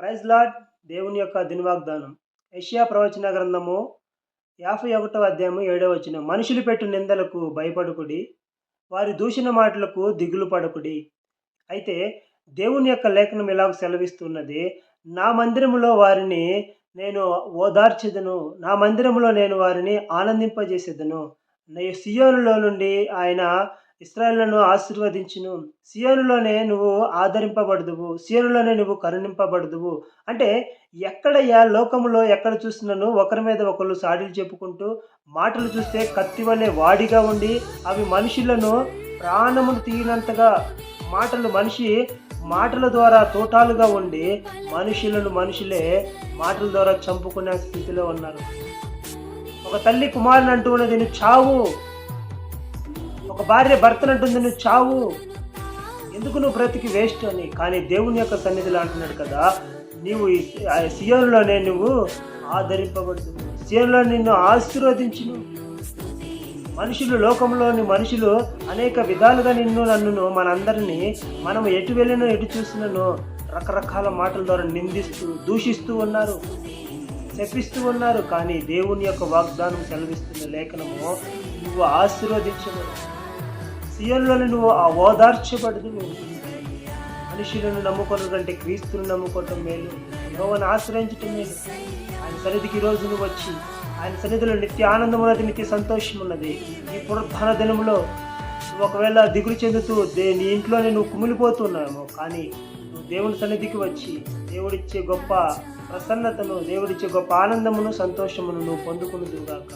Praise lord దేవుని యొక్క దినవాగ్దానం. యెషయా ప్రవచన గ్రంథము యాభై ఒకటో అధ్యాయము ఏడవ వచ్చిన మనుషులు పెట్టు నిందలకు భయపడుకుడి వారి దూషణ మాటలకు దిగులు పడకుడి. అయితే దేవుని యొక్క లేఖనం ఇలాగ సెలవిస్తున్నది నా మందిరములో వారిని నేను ఓదార్చెదను నా మందిరములో నేను వారిని ఆనందింపజేసేదను. సియోనులో నుండి ఆయన ఇస్రాయేళ్ళను ఆశీర్వదించును. సియోనులోనే నువ్వు ఆదరింపబడదువు. సియోనులోనే నువ్వు కరుణింపబడదువు. అంటే ఎక్కడయ్యా లోకములో ఎక్కడ చూసినాను? ఒకరి మీద ఒకరు సాడీలు చెప్పుకుంటూ మాటలు చూస్తే కత్తి వలె వాడిగా ఉండి అవి మనుషులను ప్రాణములు తీయనంతగా మాటలు మనిషి మాటల ద్వారా తోటాలుగా ఉండి మనుషులను మనుషులే మాటల ద్వారా చంపుకునే స్థితిలో ఉన్నారు. ఒక తల్లి కుమారుని అంటూ ఉన్నది చావు. ఒక భార్య భర్తనంటుంది నువ్వు చావు. ఎందుకు నువ్వు బ్రతికి వేస్ట్ అని? కానీ దేవుని యొక్క సన్నిధిలో అంటున్నాడు కదా నీవు సియోన్లోనే నువ్వు ఆదరింపబడుతు సియోన్లో నిన్ను ఆశీర్వదించును. మనుషులు లోకంలోని మనుషులు అనేక విధాలుగా నిన్ను నన్నును మనందరినీ మనం ఎటు వెళ్ళినో ఎటు చూసినను రకరకాల మాటల ద్వారా నిందిస్తూ దూషిస్తూ ఉన్నారు. శపిస్తూ ఉన్నారు. కానీ దేవుని యొక్క వాగ్దానం సెలవిస్తున్న లేఖనము నువ్వు ఆశీర్వదించబడు సీఎంలోని నువ్వు ఆ ఓదార్చబడదు మనుషులను నమ్ముకోవడం కంటే క్రీస్తును నమ్ముకోవటం మేలు. యోవను ఆశ్రయించటం మేలు. ఆయన సన్నిధికి ఈరోజు నువ్వు వచ్చి ఆయన సన్నిధిలో నిత్య ఆనందం ఉన్నది నిత్య సంతోషం ఉన్నది. ఈ పునరుద్ధాన దినంలో ఒకవేళ దిగులు చెందుతూ దే నీ ఇంట్లోనే నువ్వు కుమిలిపోతున్నావు కానీ నువ్వు దేవుని సన్నిధికి వచ్చి దేవుడిచ్చే గొప్ప ప్రసన్నతను దేవుడిచ్చే గొప్ప ఆనందమును సంతోషమును నువ్వు పొందుకున్నదుగాక